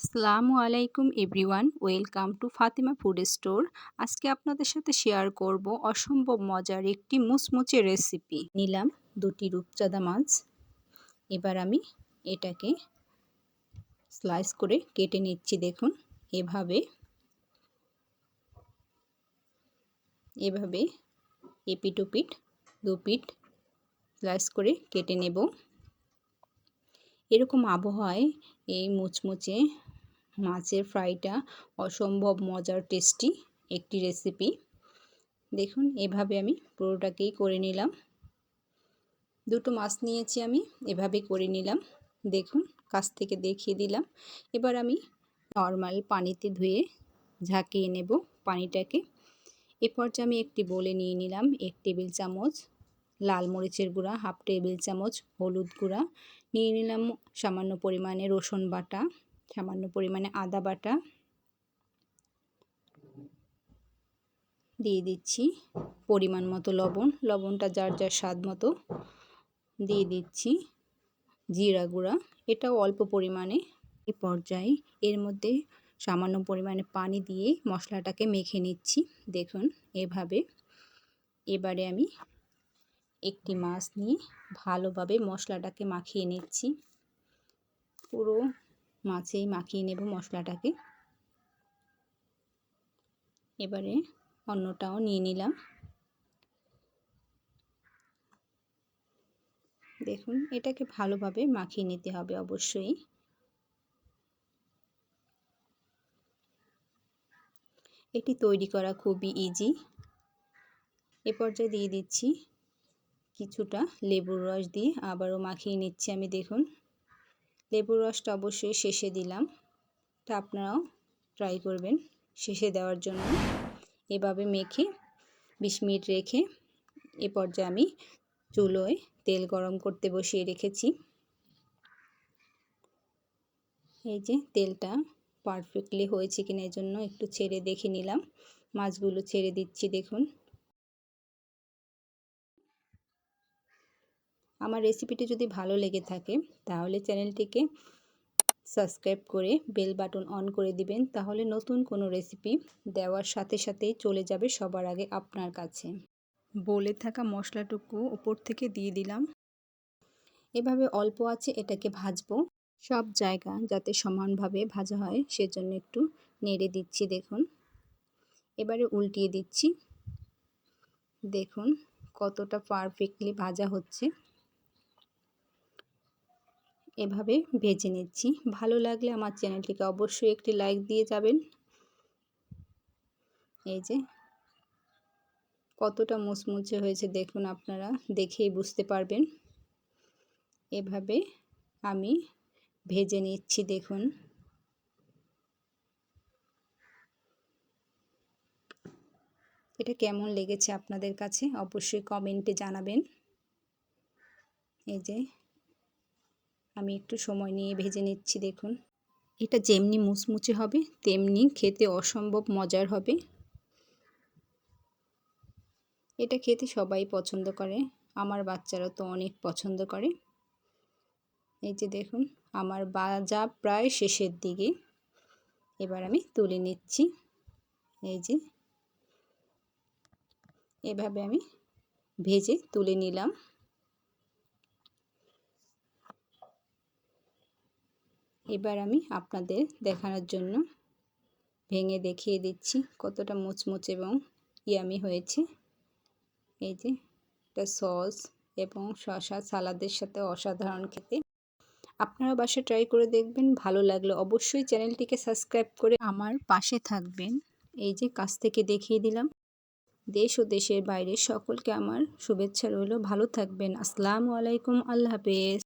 আসসালামু আলাইকুম everyone, welcome to Fatima food store. আজকে আপনাদের সাথে শেয়ার করব অসম্ভব মজার একটি মুচমুচে রেসিপি। নিলাম দুটি রূপচাঁদা মাছ। এবার আমি এটাকে স্লাইস করে কেটে নিচ্ছি, দেখুন। এভাবে এভাবে এপিট ওপিট দুপিট স্লাইস করে কেটে নেব। এরকম আবহাওয়ায় এই মুচমুচে মাছের ফ্রাইটা অসম্ভব মজার, টেস্টি একটি রেসিপি দেখুন, এভাবে আমি পুরোটাকেই করে নিলাম। দুটো মাছ নিয়েছি আমি, এভাবে করে নিলাম। দেখুন, কাছ থেকে দেখিয়ে দিলাম। এবার আমি নর্মাল পানিতে ধুয়ে ঝাঁকিয়ে নেব পানিটাকে। এরপর যে আমি একটি বলে নিয়ে নিলাম এক টেবিল চামচ লাল মরিচের গুঁড়া, হাফ টেবিল চামচ হলুদ গুঁড়া। নিয়ে নিলাম সামান্য পরিমাণে রসুন বাটা। সামান্য পরিমাণে আদা বাটা দিয়ে দিচ্ছি পরিমাণ মতো লবণ। লবণটা যার যার স্বাদ মতো দিয়ে দিচ্ছি জিরা গুঁড়া। এটাও অল্প পরিমাণে এই পর্যায়ে এর মধ্যে সামান্য পরিমাণে পানি দিয়ে মশলাটাকে মেখে নিচ্ছি। দেখুন, এভাবে। এবারে আমি একটি মাছ নিয়ে ভালোভাবে মশলাটাকে মাখিয়ে নিচ্ছি। পুরো মাছেই মাখিয়ে নেব মশলাটাকে। এবারে অন্যটাও নিয়ে নিলাম। দেখুন, এটাকে ভালোভাবে মাখিয়ে নিতে হবে অবশ্যই। এটি তৈরি করা খুবই ইজি এ পর্যায়ে দিয়ে দিচ্ছি কিছুটা লেবুর রস দিয়ে আবারও মাখিয়ে নিচ্ছি আমি, দেখুন। লেবুর রসটা অবশ্যই শেষে দিলাম। তা আপনারাও ট্রাই করবেন শেষে দেওয়ার জন্য। এভাবে মেখে বিশ মিনিট রেখে এ পর্যায়ে আমি চুলোয় তেল গরম করতে বসিয়ে রেখেছি। এই যে তেলটা পারফেক্টলি হয়েছে কিনা এর জন্য একটু ছেড়ে দেখে নিলাম। মাছগুলো ছেড়ে দিচ্ছি দেখুন। আমার রেসিপিটি যদি ভালো লেগে থাকে, তাহলে চ্যানেলটিকে সাবস্ক্রাইব করে বেল বাটন অন করে দিবেন। তাহলে নতুন কোনো রেসিপি দেওয়ার সাথে সাথেই চলে যাবে সবার আগে আপনার কাছে। বলে থাকা মশলাটুকু উপর থেকে দিয়ে দিলাম। এভাবে অল্প আছে এটাকে ভাজবো। সব জায়গা যাতে সমানভাবে ভাজা হয়, সেজন্য একটু নেড়ে দিচ্ছি, দেখুন। এবারে উল্টিয়ে দিচ্ছি। দেখুন কতটা পারফেক্টলি ভাজা হচ্ছে। এভাবে ভেজে নিচ্ছি। ভালো লাগলে আমার চ্যানেলটিকে অবশ্যই একটি লাইক দিয়ে যাবেন। এই যে, কতটা মুচমুচে হয়েছে দেখুন আপনারা, দেখেই বুঝতে পারবেন। এভাবে আমি ভেজে নিচ্ছি দেখুন। এটা কেমন লেগেছে আপনাদের কাছে? অবশ্যই কমেন্টে জানাবেন। এই যে আমি একটু সময় নিয়ে ভেজে নিচ্ছি, দেখুন। এটা যেমনি মুচমুচে হবে, তেমনি খেতে অসম্ভব মজার হবে। এটা খেতে সবাই পছন্দ করে, আমার বাচ্চারা তো অনেক পছন্দ করে। এই যে দেখুন, আমার বাজা প্রায় শেষের দিকে। এবার আমি তুলে নিচ্ছি, এই যে। এভাবে আমি ভেজে তুলে নিলাম। এবার আমি আপনাদের দেখানোর জন্য ভেঙে দেখিয়ে দিচ্ছি কতটা মুচমুচ এবং ইয়ামি হয়েছে। এই যে এটা সস এবং শশা সালাদের সাথে অসাধারণ খেতে। আপনারা বাসা ট্রাই করে দেখবেন, ভালো লাগলে অবশ্যই চ্যানেলটিকে সাবস্ক্রাইব করে আমার পাশে থাকবেন। এই যে কাছ থেকে দেখিয়ে দিলাম। দেশ ও দেশের বাইরে সকলকে আমার শুভেচ্ছা রইল। ভালো থাকবেন। আসসালামু আলাইকুম। আল্লাহ হাফেজ।